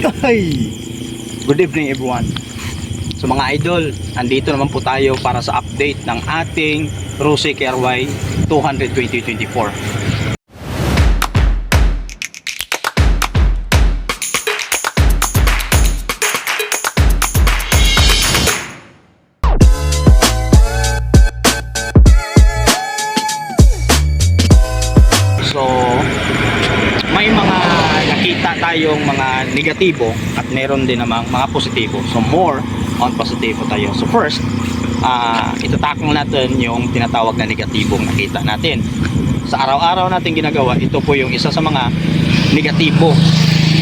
Hi! Good evening everyone. So mga idol, andito naman po tayo para sa update ng ating Rose KRY 200 2024. Negatibo at meron din namang mga positibo. So more on positibo tayo. So first, ah itatakong natin yung tinatawag na negatibong nakita natin. Sa araw-araw natin ginagawa, ito po yung isa sa mga negatibo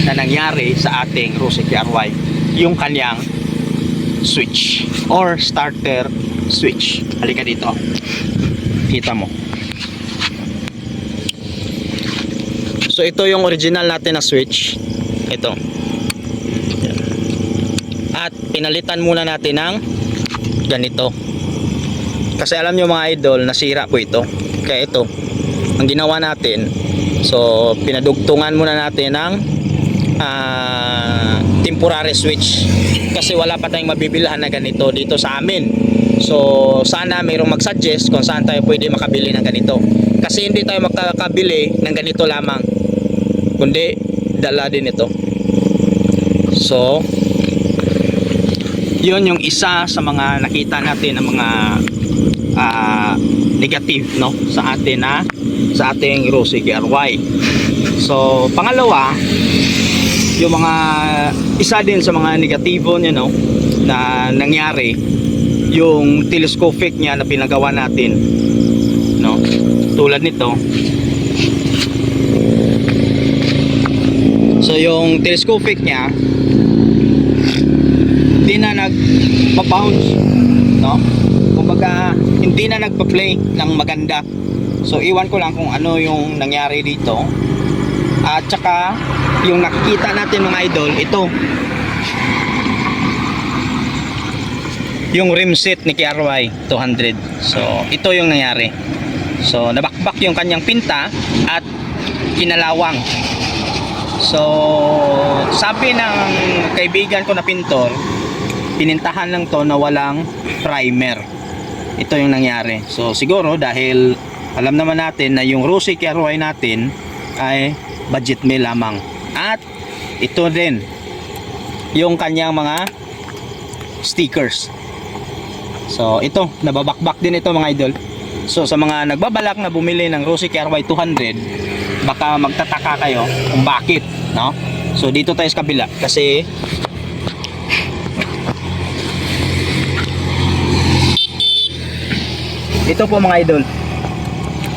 na nangyari sa ating Rose KRY. Yung kanyang switch or starter switch. Halika dito. Kita mo. So ito yung original natin na switch. Ito. At pinalitan muna natin ng ganito. Kasi alam nyo mga idol, nasira po ito. Kaya ito, ang ginawa natin, so pinadugtungan muna natin ng ah, temporary switch. Kasi wala pa tayong mabibilhan na ganito dito sa amin. So sana mayroong mag-suggest kung saan tayo pwede makabili ng ganito. Kasi hindi tayo makakabili ng ganito lamang kundi dala din ito. So yun yung isa sa mga nakita natin ng mga ah, negative no sa atin na sa ating Rose KRY so pangalawa yung mga isa din sa mga negatibo niya no na nangyari yung telescopic niya na pinagawa natin no tulad nito So yung telescopic niya hindi na nagpa-bounce, no? Kumbaga hindi na nagpa-play ng maganda. So iwan ko lang kung ano yung nangyari dito. At saka yung nakikita natin mga idol, ito. Yung rim set ni KRY 200. So ito yung nangyari. So nabakbak yung kanyang pinta at kinalawang So, sabi ng kaibigan ko na pintor, pinintahan lang to na walang primer. Ito yung nangyari. So, siguro dahil alam naman natin na yung Rosy KRY natin ay budget meal lamang. At ito din yung kanyang mga stickers. So, ito, nababakbak din ito mga idol. So, sa mga nagbabalak na bumili ng Rosy KRY 200, baka magtataka kayo kung bakit, no? So dito tayo sa kabila kasi Ito po mga idol.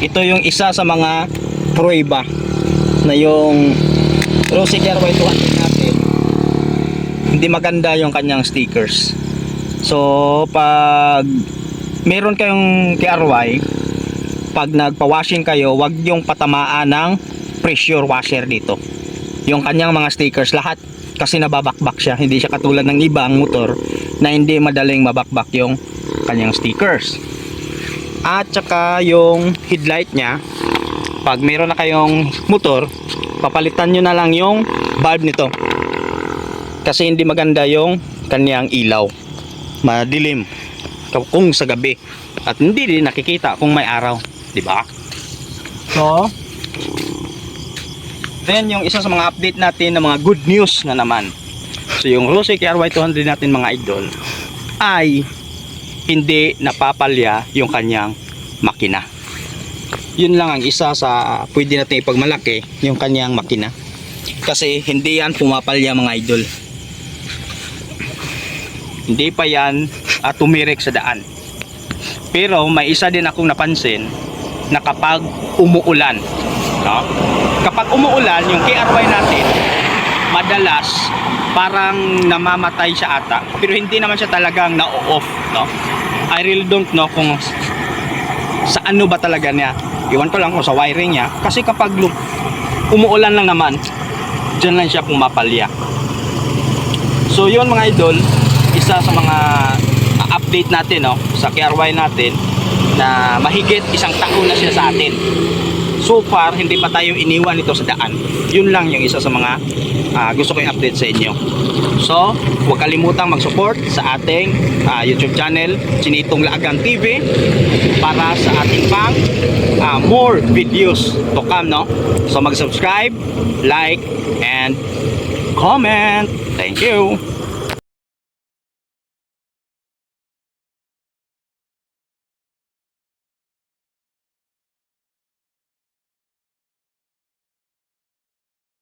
Ito yung isa sa mga prueba na yung Rosy KRY 200 natin. Hindi maganda yung kanyang stickers. So pag meron kayong KRY, pag nagpa-washing kayo, wag yung patamaan ng pressure washer dito. Yung kanyang mga stickers lahat kasi nababakbak siya. Hindi siya katulad ng ibang motor na hindi madaling mabakbak yung kanyang stickers. At saka yung headlight niya, pag meron na kayong motor, papalitan nyo na lang yung bulb nito. Kasi hindi maganda yung kanyang ilaw. Madilim kung sa gabi. At hindi din nakikita kung may araw, di ba? So, then yung isa sa mga update natin na mga good news na naman. So yung Rose KRY 200 natin mga idol ay hindi napapalya yung kanyang makina. Yun lang ang isa sa pwede natin ipagmalaki yung kanyang makina. Kasi hindi yan pumapalya mga idol. Hindi pa yan at tumirik sa daan. Pero may isa din akong napansin na kapag umuulan, no? Kapag umuulan, yung KRY natin, madalas parang namamatay siya ata. Pero hindi naman siya talagang na-off, no? I really don't know kung sa ano ba talaga niya. Iwan ko lang kung sa wiring niya. Kasi kapag umuulan lang naman, dyan lang siya pumapalya. So yun mga idol, isa sa mga update natin no, sa KRY natin na mahigit isang taon na siya sa atin. so far hindi pa tayo iniwan ito sa daan. Yun lang yung isa sa mga ah, gusto ko i-update sa inyo. So huwag kalimutang mag-support sa ating ah, YouTube channel Chinitong Laagan TV para sa ating pang ah, more videos to come no? So mag-subscribe like and comment. Thank you